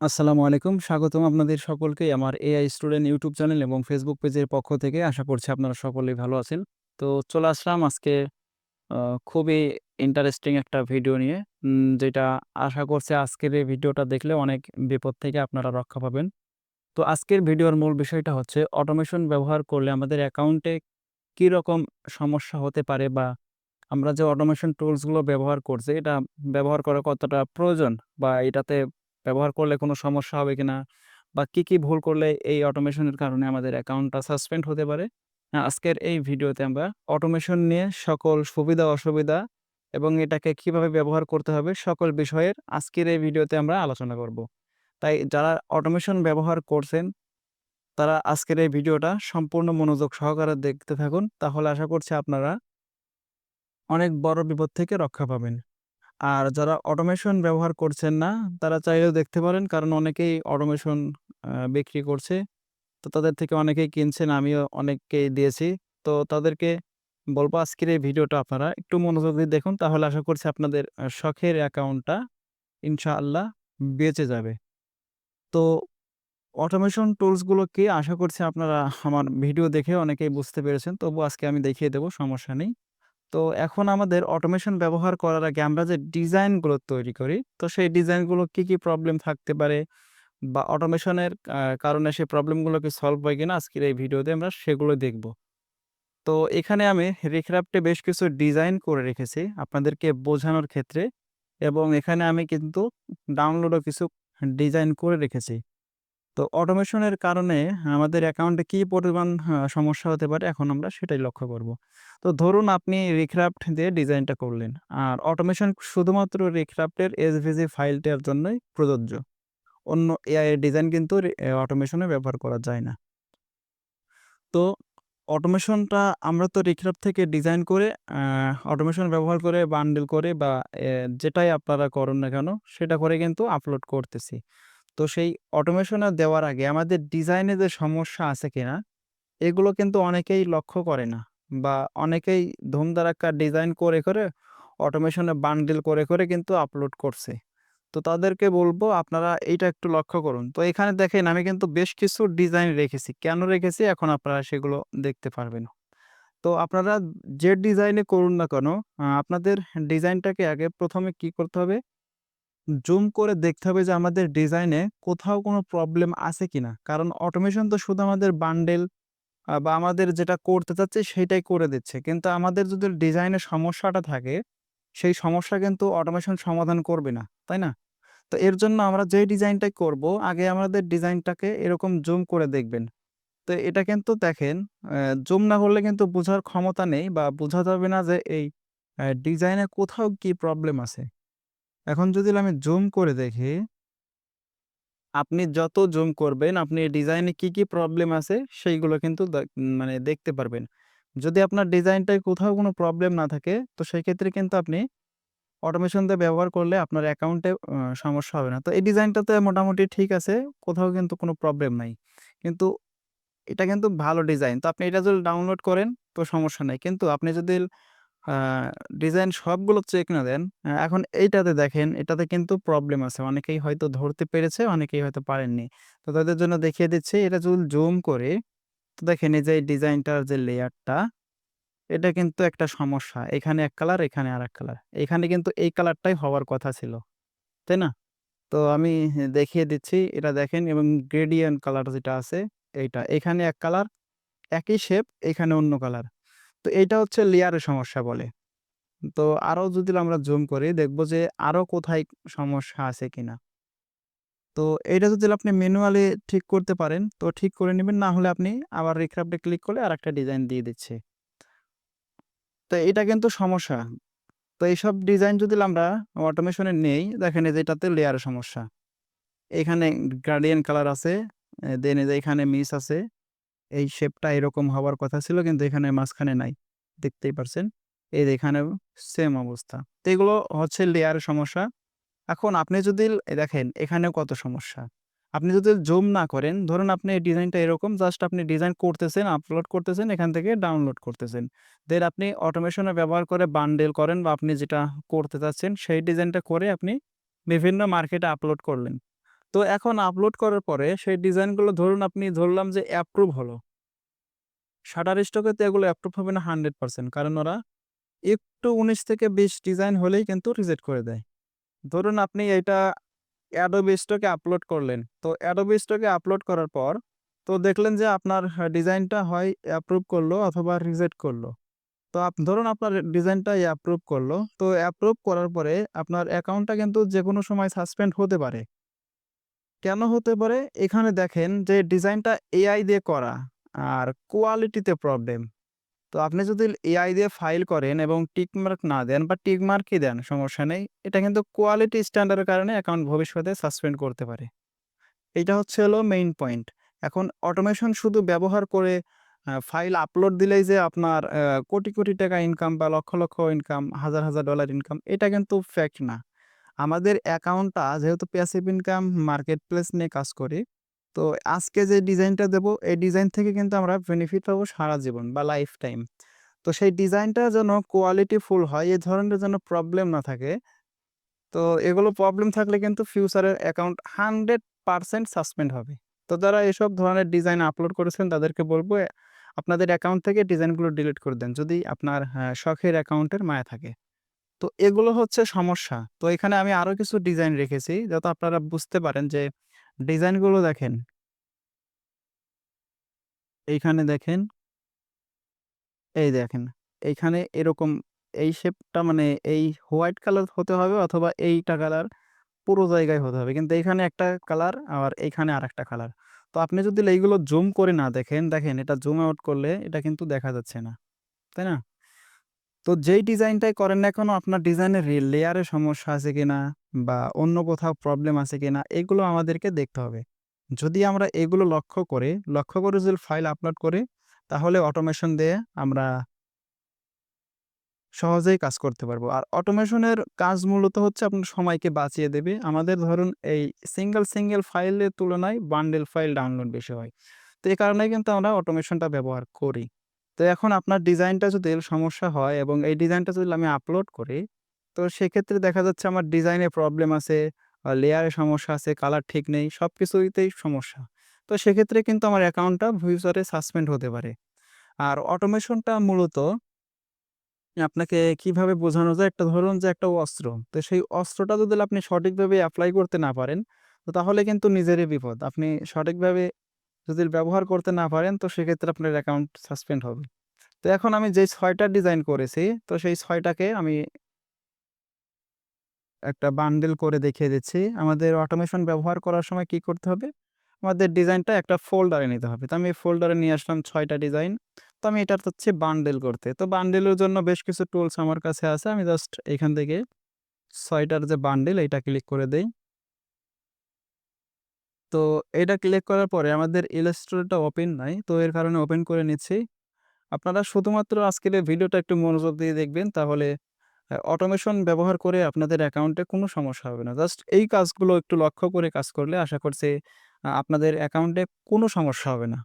আসসালামু আলাইকুম। স্বাগতম আপনাদের সকলকেই আমার এআই স্টুডেন্ট ইউটিউব চ্যানেল এবং ফেসবুক পেজের পক্ষ থেকে। আশা করছি আপনারা সকলেই ভালো আছেন। তো চলে আসলাম আজকে খুবই ইন্টারেস্টিং একটা ভিডিও নিয়ে। যেটা আশা করছি আজকের এই ভিডিওটা দেখলে অনেক বিপদ থেকে আপনারা রক্ষা পাবেন। তো আজকের ভিডিওর মূল বিষয়টা হচ্ছে অটোমেশন ব্যবহার করলে আমাদের অ্যাকাউন্টে কি রকম সমস্যা হতে পারে বা আমরা যে অটোমেশন টুলসগুলো ব্যবহার করছি, এটা ব্যবহার করা কতটা প্রয়োজন বা এটাতে ব্যবহার করলে কোনো সমস্যা হবে কিনা বা কি, কি ভুল করলে এই অটোমেশনের কারণে আমাদের অ্যাকাউন্টটা সাসপেন্ড হতে পারে। আ আজকের এই ভিডিওতে আমরা অটোমেশন নিয়ে সকল সুবিধা-অসুবিধা এবং এটাকে কীভাবে ব্যবহার করতে হবে সকল বিষয়ের আজকের এই ভিডিওতে আমরা আলোচনা করব। তাই যারা অটোমেশন ব্যবহার করছেন, তারা আজকের এই ভিডিওটা সম্পূর্ণ মনোযোগ সহকারে দেখতে থাকুন। তাহলে আশা করছি আপনারা অনেক বড় বিপদ থেকে রক্ষা পাবেন। আর যারা অটোমেশন ব্যবহার করছেন না, তারা চাইলেও দেখতে পারেন। কারণ অনেকেই অটোমেশন বিক্রি করছে। তো তাদের থেকে অনেকেই কিনছেন, আমিও অনেককেই দিয়েছি। তো তাদেরকে বলব আজকের এই ভিডিওটা আপনারা একটু মনোযোগ দিয়ে দেখুন। তাহলে আশা করছি আপনাদের শখের অ্যাকাউন্টটা ইনশাআল্লাহ বেঁচে যাবে। তো অটোমেশন টুলসগুলো কি? আশা করছি আপনারা আমার ভিডিও দেখে অনেকেই বুঝতে পেরেছেন। তবুও আজকে আমি দেখিয়ে দেব, সমস্যা নেই। তো এখন আমাদের অটোমেশন ব্যবহার করার আগে আমরা যে ডিজাইনগুলো তৈরি করি, তো সেই ডিজাইনগুলো কি, কি প্রবলেম থাকতে পারে বা অটোমেশনের কারণে সেই প্রবলেমগুলোকে সলভ হয় কিনা আজকের এই ভিডিওতে আমরা সেগুলো দেখব। তো এখানে আমি রিক্রাফটে বেশ কিছু ডিজাইন করে রেখেছি আপনাদেরকে বোঝানোর ক্ষেত্রে এবং এখানে আমি কিন্তু ডাউনলোডও কিছু ডিজাইন করে রেখেছি। তো অটোমেশনের কারণে আমাদের অ্যাকাউন্টে কি পরিমাণ সমস্যা হতে পারে এখন আমরা সেটাই লক্ষ্য করব। তো ধরুন আপনি রিক্রাফট দিয়ে ডিজাইনটা করলেন। আর অটোমেশন শুধুমাত্র রিক্রাফটের এসভিজি ফাইলটার জন্যই প্রযোজ্য। অন্য এআই ডিজাইন কিন্তু অটোমেশনে ব্যবহার করা যায় না। তো অটোমেশনটা আমরা তো রিক্রাফট থেকে ডিজাইন করে অটোমেশন ব্যবহার করে বান্ডেল করে বা যেটাই আপনারা করুন না কেন, সেটা করে কিন্তু আপলোড করতেছি। তো সেই অটোমেশনে দেওয়ার আগে আমাদের ডিজাইনে যে সমস্যা আছে কিনা এগুলো কিন্তু অনেকেই লক্ষ্য করে না বা অনেকেই ধুমধারাক্কা ডিজাইন করে, করে অটোমেশনে বান্ডিল করে, করে কিন্তু আপলোড করছে। তো তাদেরকে বলব আপনারা এইটা একটু লক্ষ্য করুন। তো এখানে দেখেন আমি কিন্তু বেশ কিছু ডিজাইন রেখেছি। কেন রেখেছি এখন আপনারা সেগুলো দেখতে পারবেন। তো আপনারা যে ডিজাইনে করুন না কেন আপনাদের ডিজাইনটাকে আগে ১ম এ কি করতে হবে? জুম করে দেখতে হবে যে আমাদের ডিজাইনে কোথাও কোনো প্রবলেম আছে কিনা। কারণ অটোমেশন তো শুধু আমাদের বান্ডেল বা আমাদের যেটা করতে চাচ্ছে সেটাই করে দিচ্ছে। কিন্তু আমাদের যদি ডিজাইনে সমস্যাটা থাকে, সেই সমস্যা কিন্তু অটোমেশন সমাধান করবে না। তাই না? তো এর জন্য আমরা যেই ডিজাইনটাই করব আগে আমাদের ডিজাইনটাকে এরকম জুম করে দেখবেন। তো এটা কিন্তু দেখেন জুম না করলে কিন্তু বোঝার ক্ষমতা নেই বা বোঝা যাবে না যে এই ডিজাইনে কোথাও কি প্রবলেম আছে। এখন যদি আমি জুম করে দেখি আপনি যত জুম করবেন আপনি ডিজাইনে কি, কি প্রবলেম আছে সেইগুলো কিন্তু মানে দেখতে পারবেন। যদি আপনার ডিজাইনটায় কোথাও কোনো প্রবলেম না থাকে তো সেক্ষেত্রে কিন্তু আপনি অটোমেশন দিয়ে ব্যবহার করলে আপনার অ্যাকাউন্টে সমস্যা হবে না। তো এই ডিজাইনটাতে মোটামুটি ঠিক আছে। কোথাও কিন্তু কোনো প্রবলেম নাই। কিন্তু এটা কিন্তু ভালো ডিজাইন। তো আপনি এটা যদি ডাউনলোড করেন তো সমস্যা নাই। কিন্তু আপনি যদি ডিজাইন সবগুলো চেক না দেন, এখন এইটাতে দেখেন এটাতে কিন্তু প্রবলেম আছে। অনেকেই হয়তো ধরতে পেরেছে, অনেকেই হয়তো পারেননি। তো তাদের জন্য দেখিয়ে দিচ্ছি এটা যদি জুম করে তো দেখেন এই যে এই ডিজাইনটার যে লেয়ারটা এটা কিন্তু একটা সমস্যা। এখানে এক কালার, এখানে আরেক কালার। এখানে কিন্তু এই কালারটাই হওয়ার কথা ছিল। তাই না? তো আমি দেখিয়ে দিচ্ছি এটা দেখেন এবং গ্রেডিয়েন্ট কালার যেটা আছে এইটা। এখানে এক কালার, একই শেপ, এখানে অন্য কালার। তো এটা হচ্ছে লেয়ারের সমস্যা বলে। তো আরও যদি আমরা জুম করি দেখব যে আরও কোথায় সমস্যা আছে কিনা। তো এইটা যদি আপনি ম্যানুয়ালি ঠিক করতে পারেন তো ঠিক করে নেবেন না হলে আপনি আবার রিক্রাফট ক্লিক করলে আরেকটা ডিজাইন দিয়ে দিচ্ছে। তো এটা কিন্তু সমস্যা। তো এইসব ডিজাইন যদি আমরা অটোমেশনে নেই, দেখেন যে এটাতে লেয়ারের সমস্যা। এখানে গার্ডিয়ান কালার আছে, দেন এখানে মিস আছে। এই শেপটা এরকম হওয়ার কথা ছিল কিন্তু এখানে মাঝখানে নাই। দেখতেই পারছেন। এই যে এখানেও সেম অবস্থা। এগুলো হচ্ছে লেয়ার সমস্যা। এখন আপনি যদি দেখেন এখানেও কত সমস্যা। আপনি যদি জুম না করেন, ধরুন আপনি এই ডিজাইনটা এরকম জাস্ট আপনি ডিজাইন করতেছেন, আপলোড করতেছেন, এখান থেকে ডাউনলোড করতেছেন। দেন আপনি অটোমেশনে ব্যবহার করে বান্ডেল করেন বা আপনি যেটা করতে চাচ্ছেন সেই ডিজাইনটা করে আপনি বিভিন্ন মার্কেটে আপলোড করলেন। তো এখন আপলোড করার পরে সেই ডিজাইনগুলো ধরুন আপনি ধরলাম যে অ্যাপ্রুভ হলো। Shutterstock তো এগুলো অ্যাপ্রুভ হবে না 100% কারণ ওরা একটু ১৯ থেকে ২০ ডিজাইন হলেই কিন্তু রিজেক্ট করে দেয়। ধরুন আপনি এটা Stock এ আপলোড করলেন। তো Stock এ আপলোড করার পর তো দেখলেন যে আপনার ডিজাইনটা হয় অ্যাপ্রুভ করল অথবা রিজেক্ট করল। তো ধরুন আপনার ডিজাইনটা অ্যাপ্রুভ করল। তো অ্যাপ্রুভ করার পরে আপনার অ্যাকাউন্টটা কিন্তু যে কোনো সময় সাসপেন্ড হতে পারে। কেন হতে পারে? এখানে দেখেন যে ডিজাইনটা এআই দিয়ে করা আর কোয়ালিটিতে প্রবলেম। তো আপনি যদি এআই দিয়ে ফাইল করেন এবং টিকমার্ক না দেন বা টিকমার্কই দেন সমস্যা নেই। এটা কিন্তু কোয়ালিটি স্ট্যান্ডার্ডের কারণে অ্যাকাউন্ট ভবিষ্যতে সাসপেন্ড করতে পারে। এটা হচ্ছে হলো মেইন পয়েন্ট। এখন অটোমেশন শুধু ব্যবহার করে ফাইল আপলোড দিলেই যে আপনার কোটি, কোটি টাকা ইনকাম বা লক্ষ, লক্ষ ইনকাম, হাজার, হাজার ডলার ইনকাম এটা কিন্তু ফ্যাক্ট না। আমাদের অ্যাকাউন্টটা যেহেতু প্যাসিভ ইনকাম মার্কেট প্লেস নিয়ে কাজ করি। তো আজকে যে ডিজাইনটা দেবো, এই ডিজাইন থেকে কিন্তু আমরা বেনিফিট পাবো সারা জীবন বা লাইফ টাইম। তো সেই ডিজাইনটা যেন কোয়ালিটি ফুল হয়, এ ধরনের যেন প্রবলেম না থাকে। তো এগুলো প্রবলেম থাকলে কিন্তু ফিউচারের অ্যাকাউন্ট 100% সাসপেন্ড হবে। তো যারা এসব ধরনের ডিজাইন আপলোড করেছেন, তাদেরকে বলব, আপনাদের অ্যাকাউন্ট থেকে ডিজাইনগুলো ডিলিট করে দেন। যদি আপনার শখের অ্যাকাউন্টের মায়া থাকে। তো এগুলো হচ্ছে সমস্যা। তো এখানে আমি আরও কিছু ডিজাইন রেখেছি যাতে আপনারা বুঝতে পারেন যে ডিজাইনগুলো দেখেন। এইখানে দেখেন। এই দেখেন। এইখানে এরকম এই শেপটা মানে এই হোয়াইট কালার হতে হবে অথবা এইটা কালার পুরো জায়গায় হতে হবে। কিন্তু এইখানে একটা কালার আবার এইখানে আরেকটা কালার। তো আপনি যদি এইগুলো জুম করে না দেখেন, দেখেন এটা জুম আউট করলে এটা কিন্তু দেখা যাচ্ছে না। তাই না? তো যেই ডিজাইনটাই করেন না কেন আপনার ডিজাইনের লেয়ারে সমস্যা আছে কিনা বা অন্য কোথাও প্রবলেম আছে কিনা এগুলো আমাদেরকে দেখতে হবে। যদি আমরা এগুলো লক্ষ্য করে, লক্ষ্য করে যদি ফাইল আপলোড করি তাহলে অটোমেশন দিয়ে আমরা সহজেই কাজ করতে পারব। আর অটোমেশনের কাজ মূলত হচ্ছে আপনার সময়কে বাঁচিয়ে দেবে। আমাদের ধরুন এই সিঙ্গেল, সিঙ্গেল ফাইলের তুলনায় বান্ডেল ফাইল ডাউনলোড বেশি হয়। তো এই কারণে কিন্তু আমরা অটোমেশনটা ব্যবহার করি। তো এখন আপনার ডিজাইনটা যদি সমস্যা হয় এবং এই ডিজাইনটা যদি আমি আপলোড করি, তো সেক্ষেত্রে দেখা যাচ্ছে আমার ডিজাইনে প্রবলেম আছে, লেয়ারে সমস্যা আছে, কালার ঠিক নেই, সবকিছুতেই সমস্যা। তো সেক্ষেত্রে কিন্তু আমার অ্যাকাউন্টটা ফিউচারে সাসপেন্ড হতে পারে। আর অটোমেশনটা মূলত আপনাকে কীভাবে বোঝানো যায়? একটা ধরুন যে একটা অস্ত্র। তো সেই অস্ত্রটা যদি আপনি সঠিকভাবে অ্যাপ্লাই করতে না পারেন, তো তাহলে কিন্তু নিজেরই বিপদ। আপনি সঠিকভাবে যদি ব্যবহার করতে না পারেন, তো সেক্ষেত্রে আপনার অ্যাকাউন্ট সাসপেন্ড হবে। তো এখন আমি যেই ৬ টা ডিজাইন করেছি, তো সেই ছয়টাকে আমি একটা বান্ডেল করে দেখিয়ে দিচ্ছি। আমাদের অটোমেশন ব্যবহার করার সময় কি করতে হবে? আমাদের ডিজাইনটা একটা ফোল্ডারে নিতে হবে। তো আমি ফোল্ডারে নিয়ে আসলাম ছয়টা ডিজাইন। তো আমি এটা হচ্ছে বান্ডেল করতে। তো বান্ডেলের জন্য বেশ কিছু টুলস আমার কাছে আছে। আমি জাস্ট এখান থেকে ছয়টার যে বান্ডেল এইটা ক্লিক করে দেই। তো এটা ক্লিক করার পরে আমাদের ইলাস্ট্রেটরটা ওপেন নাই। তো এর কারণে ওপেন করে নিচ্ছি। আপনারা শুধুমাত্র আজকের ভিডিওটা একটু মনোযোগ দিয়ে দেখবেন, তাহলে অটোমেশন ব্যবহার করে আপনাদের অ্যাকাউন্টে কোনো সমস্যা হবে না। জাস্ট এই কাজগুলো একটু লক্ষ্য করে কাজ করলে আশা করছি আপনাদের অ্যাকাউন্টে কোনো সমস্যা হবে না।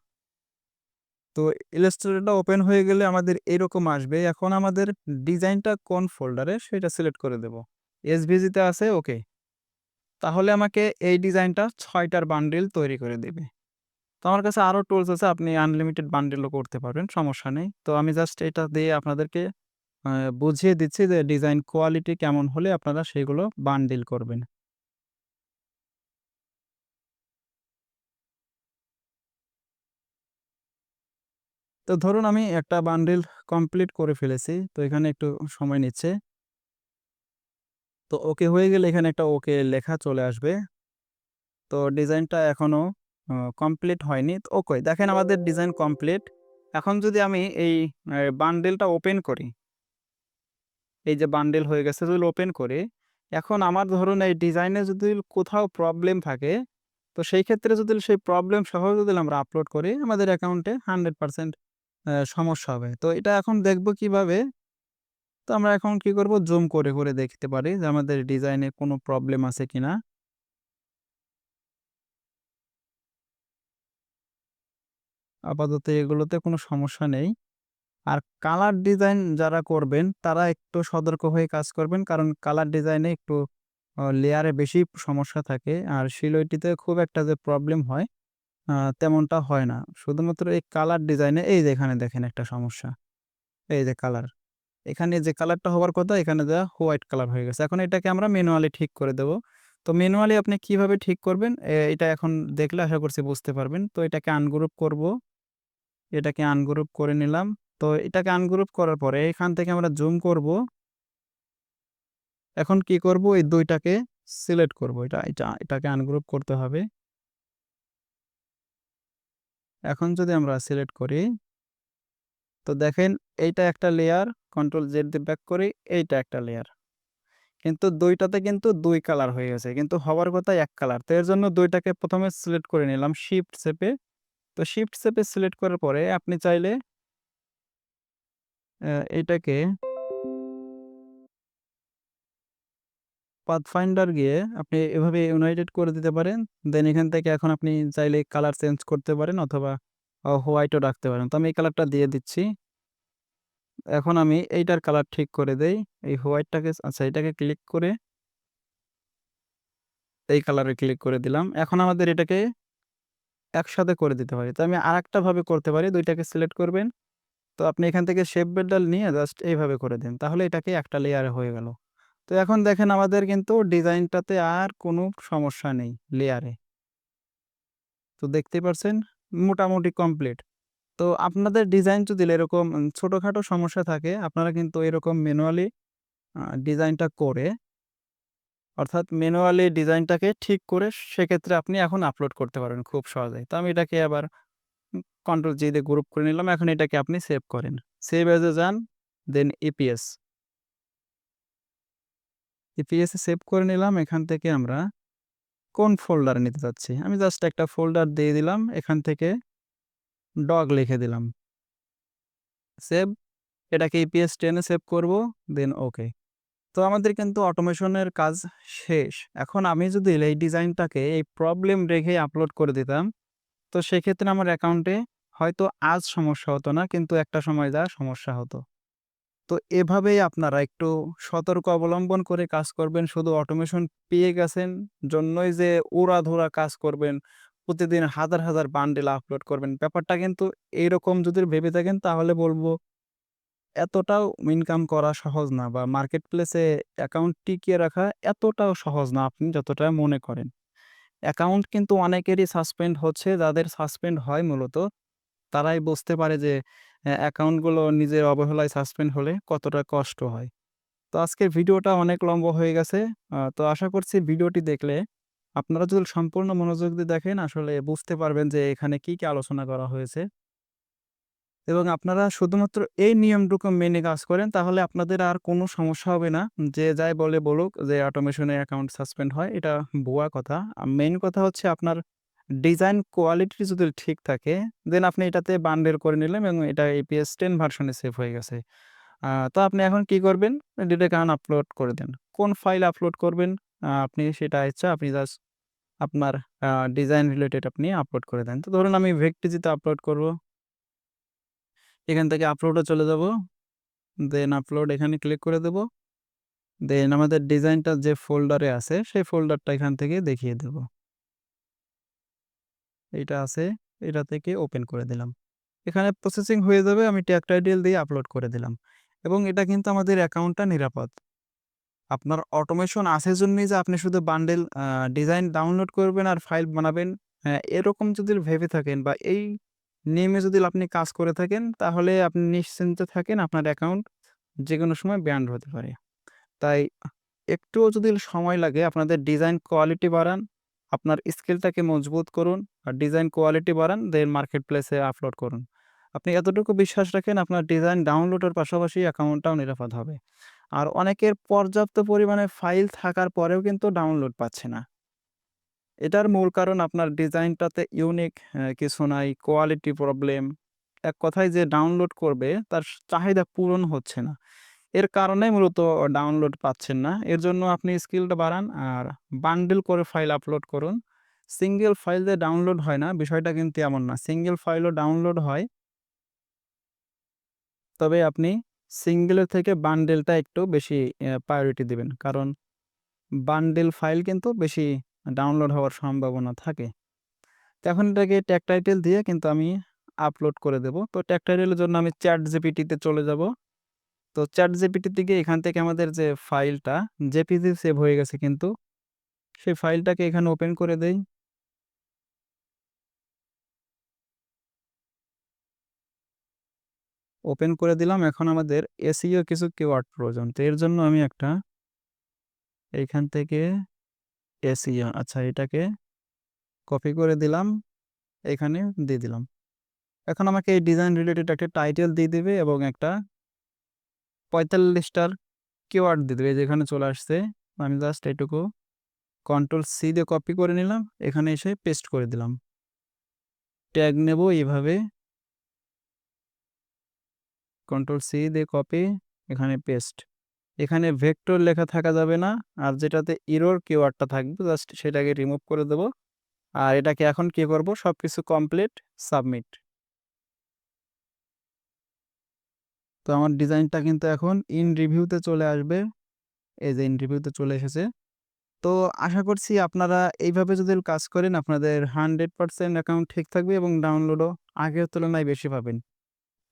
তো ইলাস্ট্রেটরটা ওপেন হয়ে গেলে আমাদের এরকম আসবে। এখন আমাদের ডিজাইনটা কোন ফোল্ডারে সেটা সিলেক্ট করে দেব। এসভিজি তে আছে ওকে। তাহলে আমাকে এই ডিজাইনটা ছয়টার বান্ডিল তৈরি করে দেবে। তো আমার কাছে আরও টুলস আছে আপনি আনলিমিটেড বান্ডিলও করতে পারবেন, সমস্যা নেই। তো আমি জাস্ট এটা দিয়ে আপনাদেরকে বুঝিয়ে দিচ্ছি যে ডিজাইন কোয়ালিটি কেমন হলে আপনারা সেগুলো বান্ডিল করবেন। তো ধরুন আমি একটা বান্ডিল কমপ্লিট করে ফেলেছি। তো এখানে একটু সময় নিচ্ছে। তো ওকে হয়ে গেলে এখানে একটা ওকে লেখা চলে আসবে। তো ডিজাইনটা এখনও কমপ্লিট হয়নি। তো ওকে দেখেন আমাদের ডিজাইন কমপ্লিট। এখন যদি আমি এই বান্ডেলটা ওপেন করি এই যে বান্ডেল হয়ে গেছে যদি ওপেন করি, এখন আমার ধরুন এই ডিজাইনে যদি কোথাও প্রবলেম থাকে, তো সেই ক্ষেত্রে যদি সেই প্রবলেম সহ যদি আমরা আপলোড করি আমাদের অ্যাকাউন্টে 100% আ সমস্যা হবে। তো এটা এখন দেখব কীভাবে? তো আমরা এখন কি করব? জুম করে, করে দেখতে পারি যে আমাদের ডিজাইনে কোনো প্রবলেম আছে কিনা। আপাতত এগুলোতে কোনো সমস্যা নেই। আর কালার ডিজাইন যারা করবেন তারা একটু সতর্ক হয়ে কাজ করবেন। কারণ কালার ডিজাইনে একটু লেয়ারে বেশি সমস্যা থাকে। আর সিলইটিতে খুব একটা যে প্রবলেম হয় তেমনটা হয় না। শুধুমাত্র এই কালার ডিজাইনে এই যে এখানে দেখেন একটা সমস্যা। এই যে কালার। এখানে যে কালারটা হওয়ার কথা, এখানে যা হোয়াইট কালার হয়ে গেছে। এখন এটাকে আমরা ম্যানুয়ালি ঠিক করে দেব। তো ম্যানুয়ালি আপনি কীভাবে ঠিক করবেন এটা এখন দেখলে আশা করছি বুঝতে পারবেন। তো এটাকে আনগ্রুপ করব। এটাকে আনগ্রুপ করে নিলাম। তো এটাকে আনগ্রুপ করার পরে এখান থেকে আমরা জুম করব। এখন কি করব এই দুইটাকে সিলেক্ট করব। এটা এটা, এটাকে আনগ্রুপ করতে হবে। এখন যদি আমরা সিলেক্ট করি তো দেখেন এইটা একটা লেয়ার, কন্ট্রোল জেড দিয়ে ব্যাক করি, এইটা একটা লেয়ার। কিন্তু দুইটাতে কিন্তু দুই কালার হয়ে গেছে। কিন্তু হওয়ার কথা এক কালার। তো এর জন্য দুইটাকে প্রথমে সিলেক্ট করে নিলাম শিফট চেপে। তো শিফট চেপে সিলেক্ট করার পরে আপনি চাইলে এটাকে পাথফাইন্ডার গিয়ে আপনি এভাবে ইউনাইটেড করে দিতে পারেন। দেন এখান থেকে এখন আপনি চাইলে কালার চেঞ্জ করতে পারেন অথবা হোয়াইটও রাখতে পারেন। তো আমি এই কালারটা দিয়ে দিচ্ছি। এখন আমি এইটার কালার ঠিক করে দেই। এই হোয়াইটটাকে আচ্ছা এটাকে ক্লিক করে এই কালারে ক্লিক করে দিলাম। এখন আমাদের এটাকে একসাথে করে দিতে পারি। তো আমি আরেকটা ভাবে করতে পারি। দুইটাকে সিলেক্ট করবেন। তো আপনি এখান থেকে শেপ বেল্ডাল নিয়ে জাস্ট এইভাবে করে দিন। তাহলে এটাকে একটা লেয়ারে হয়ে গেল। তো এখন দেখেন আমাদের কিন্তু ডিজাইনটাতে আর কোনো সমস্যা নেই লেয়ারে। তো দেখতেই পারছেন মোটামুটি কমপ্লিট। তো আপনাদের ডিজাইন যদি এরকম ছোটখাটো সমস্যা থাকে আপনারা কিন্তু এরকম ম্যানুয়ালি ডিজাইনটা করে অর্থাৎ ম্যানুয়ালি ডিজাইনটাকে ঠিক করে সেক্ষেত্রে আপনি এখন আপলোড করতে পারবেন খুব সহজেই। তো আমি এটাকে আবার কন্ট্রোল জি দিয়ে গ্রুপ করে নিলাম। এখন এটাকে আপনি সেভ করেন। সেভ এস এ যান, দেন ইপিএস। ইপিএস সেভ করে নিলাম। এখান থেকে আমরা কোন ফোল্ডারে নিতে চাচ্ছি। আমি জাস্ট একটা ফোল্ডার দিয়ে দিলাম। এখান থেকে ডগ লিখে দিলাম। সেভ। এটাকে ইপিএস টেনে সেভ করব, দেন ওকে। তো আমাদের কিন্তু অটোমেশনের কাজ শেষ। এখন আমি যদি এই ডিজাইনটাকে এই প্রবলেম রেখে আপলোড করে দিতাম, তো সেক্ষেত্রে আমার অ্যাকাউন্টে হয়তো আজ সমস্যা হতো না কিন্তু একটা সময় যা সমস্যা হতো। তো এভাবেই আপনারা একটু সতর্ক অবলম্বন করে কাজ করবেন। শুধু অটোমেশন পেয়ে গেছেন জন্যই যে উড়াধুরা কাজ করবেন, প্রতিদিন হাজার, হাজার বান্ডেল আপলোড করবেন। ব্যাপারটা কিন্তু এইরকম যদি ভেবে থাকেন তাহলে বলব এতটাও ইনকাম করা সহজ না বা মার্কেট প্লেসে অ্যাকাউন্ট টিকিয়ে রাখা এতটাও সহজ না আপনি যতটা মনে করেন। অ্যাকাউন্ট কিন্তু অনেকেরই সাসপেন্ড হচ্ছে, যাদের সাসপেন্ড হয় মূলত তারাই বুঝতে পারে যে অ্যাকাউন্টগুলো নিজের অবহেলায় সাসপেন্ড হলে কতটা কষ্ট হয়। তো আজকের ভিডিওটা অনেক লম্বা হয়ে গেছে। তো আশা করছি ভিডিওটি দেখলে আপনারা যদি সম্পূর্ণ মনোযোগ দিয়ে দেখেন আসলে বুঝতে পারবেন যে এখানে কি, কি আলোচনা করা হয়েছে। এবং আপনারা শুধুমাত্র এই নিয়মটুকু মেনে কাজ করেন তাহলে আপনাদের আর কোনো সমস্যা হবে না। যে যাই বলে বলুক যে অটোমেশনে অ্যাকাউন্ট সাসপেন্ড হয় এটা ভুয়া কথা। আ মেইন কথা হচ্ছে আপনার ডিজাইন কোয়ালিটি যদি ঠিক থাকে, দেন আপনি এটাতে বান্ডেল করে নিলেন এবং এটা এপিএস টেন ভার্সনে সেভ হয়ে গেছে। তো আপনি এখন কি করবেন? ডিরেক্ট আপলোড করে দেন। কোন ফাইল আপলোড করবেন? আপনি সেটা ইচ্ছা, আপনি জাস্ট আপনার ডিজাইন রিলেটেড আপনি আপলোড করে দেন। তো ধরুন আমি ভেকটিজিতে আপলোড করব। এখান থেকে আপলোডে চলে যাব। দেন আপলোড এখানে ক্লিক করে দেব। দেন আমাদের ডিজাইনটা যে ফোল্ডারে আছে, সেই ফোল্ডারটা এখান থেকে দেখিয়ে দেব। এইটা আছে, এটা থেকে ওপেন করে দিলাম। এখানে প্রসেসিং হয়ে যাবে আমি ট্যাগ টাইটেল দিয়ে আপলোড করে দিলাম। এবং এটা কিন্তু আমাদের অ্যাকাউন্টটা নিরাপদ। আপনার অটোমেশন আছে জন্যই যে আপনি শুধু বান্ডেল ডিজাইন ডাউনলোড করবেন আর ফাইল বানাবেন। এরকম যদি ভেবে থাকেন বা এই নেমে যদি আপনি কাজ করে থাকেন তাহলে আপনি নিশ্চিন্তে থাকেন আপনার অ্যাকাউন্ট যে কোনো সময় ব্যান্ড হতে পারে। তাই একটুও যদি সময় লাগে আপনাদের ডিজাইন কোয়ালিটি বাড়ান, আপনার স্কিলটাকে মজবুত করুন আর ডিজাইন কোয়ালিটি বাড়ান দেন মার্কেট প্লেসে আপলোড করুন। আপনি এতটুকু বিশ্বাস রাখেন আপনার ডিজাইন ডাউনলোডের পাশাপাশি অ্যাকাউন্টটাও নিরাপদ হবে। আর অনেকের পর্যাপ্ত পরিমাণে ফাইল থাকার পরেও কিন্তু ডাউনলোড পাচ্ছে না। এটার মূল কারণ আপনার ডিজাইনটাতে ইউনিক কিছু নাই, কোয়ালিটি প্রবলেম। এক কথায় যে ডাউনলোড করবে তার চাহিদা পূরণ হচ্ছে না। এর কারণে মূলত ডাউনলোড পাচ্ছেন না। এর জন্য আপনি স্কিলটা বাড়ান আর বান্ডেল করে ফাইল আপলোড করুন। সিঙ্গেল ফাইল দিয়ে ডাউনলোড হয় না, বিষয়টা কিন্তু এমন না। সিঙ্গেল ফাইলও ডাউনলোড হয়। তবে আপনি সিঙ্গেলের থেকে বান্ডেলটা একটু বেশি প্রায়োরিটি দিবেন। কারণ বান্ডেল ফাইল কিন্তু বেশি ডাউনলোড হওয়ার সম্ভাবনা থাকে। তো এখন এটাকে ট্যাগ টাইটেল দিয়ে কিন্তু আমি আপলোড করে দেব। তো ট্যাগ টাইটেলের জন্য আমি চ্যাট জিপিটিতে চলে যাব। তো ChatGPT থেকে এখান থেকে আমাদের যে ফাইলটা জেপিজি সেভ হয়ে গেছে কিন্তু। সেই ফাইলটাকে এখানে ওপেন করে দেই। ওপেন করে দিলাম। এখন আমাদের এসিও কিছু কিওয়ার্ড প্রয়োজন। তো এর জন্য আমি একটা এইখান থেকে এসিও আচ্ছা এটাকে কপি করে দিলাম। এখানে দিয়ে দিলাম। এখন আমাকে এই ডিজাইন রিলেটেড একটা টাইটেল দিয়ে দিবে এবং একটা ৪৫ টার কিওয়ার্ড দিয়ে দেবে এই যে এখানে চলে আসছে। আমি জাস্ট এটুকু কন্ট্রোল সি দিয়ে কপি করে নিলাম। এখানে এসে পেস্ট করে দিলাম। ট্যাগ নেব এইভাবে। কন্ট্রোল সি দিয়ে কপি, এখানে পেস্ট। এখানে ভেক্টর লেখা থাকা যাবে না। আর যেটাতে ইরোর কিওয়ার্ডটা থাকবে জাস্ট সেটাকে রিমুভ করে দেব। আর এটাকে এখন কি করব? সবকিছু কমপ্লিট, সাবমিট। তো আমার ডিজাইনটা কিন্তু এখন ইন রিভিউতে চলে আসবে। এই যে ইন রিভিউতে চলে এসেছে। তো আশা করছি আপনারা এইভাবে যদি কাজ করেন আপনাদের 100% অ্যাকাউন্ট ঠিক থাকবে এবং ডাউনলোডও আগের তুলনায় বেশি পাবেন।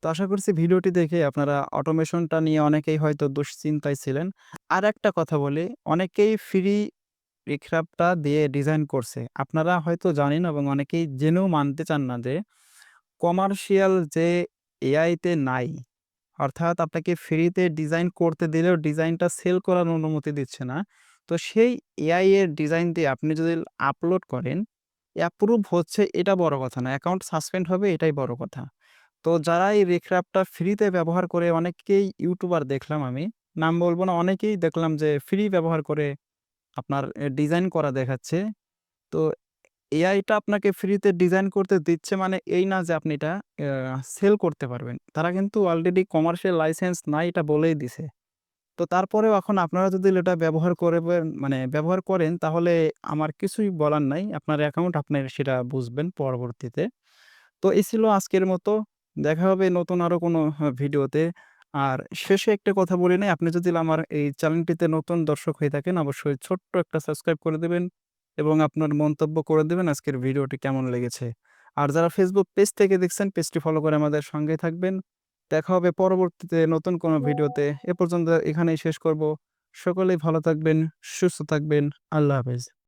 তো আশা করছি ভিডিওটি দেখে আপনারা অটোমেশনটা নিয়ে অনেকেই হয়তো দুশ্চিন্তায় ছিলেন। আর একটা কথা বলি, অনেকেই ফ্রি রিক্রাফটটা দিয়ে ডিজাইন করছে। আপনারা হয়তো জানেন এবং অনেকেই জেনেও মানতে চান না যে কমার্শিয়াল যে এআইতে নাই। অর্থাৎ আপনাকে ফ্রিতে ডিজাইন করতে দিলেও ডিজাইনটা সেল করার অনুমতি দিচ্ছে না। তো সেই এআই এর ডিজাইন দিয়ে আপনি যদি আপলোড করেন, অ্যাপ্রুভ হচ্ছে এটা বড় কথা না। অ্যাকাউন্ট সাসপেন্ড হবে এটাই বড় কথা। তো যারা এই রিক্রাফটটা ফ্রিতে ব্যবহার করে অনেকেই ইউটিউবার দেখলাম আমি। নাম বলব না অনেকেই দেখলাম যে ফ্রি ব্যবহার করে আপনার ডিজাইন করা দেখাচ্ছে। তো এআইটা আপনাকে ফ্রিতে ডিজাইন করতে দিচ্ছে মানে এই না যে আপনি এটা সেল করতে পারবেন। তারা কিন্তু অলরেডি কমার্শিয়াল লাইসেন্স নাই এটা বলেই দিছে। তো তারপরেও এখন আপনারা যদি এটা ব্যবহার করবেন মানে ব্যবহার করেন তাহলে আমার কিছুই বলার নাই। আপনার অ্যাকাউন্ট আপনি সেটা বুঝবেন পরবর্তীতে। তো এই ছিল আজকের মতো। দেখা হবে নতুন আরও কোনো ভিডিওতে। আর শেষে একটা কথা বলি নাই, আপনি যদি আমার এই চ্যানেলটিতে নতুন দর্শক হয়ে থাকেন, অবশ্যই ছোট্ট একটা সাবস্ক্রাইব করে দিবেন এবং আপনার মন্তব্য করে দেবেন আজকের ভিডিওটি কেমন লেগেছে। আর যারা ফেসবুক পেজ থেকে দেখছেন পেজটি ফলো করে আমাদের সঙ্গে থাকবেন। দেখা হবে পরবর্তীতে নতুন কোনো ভিডিওতে। এ পর্যন্ত এখানেই শেষ করব। সকলেই ভালো থাকবেন, সুস্থ থাকবেন। আল্লাহ হাফেজ।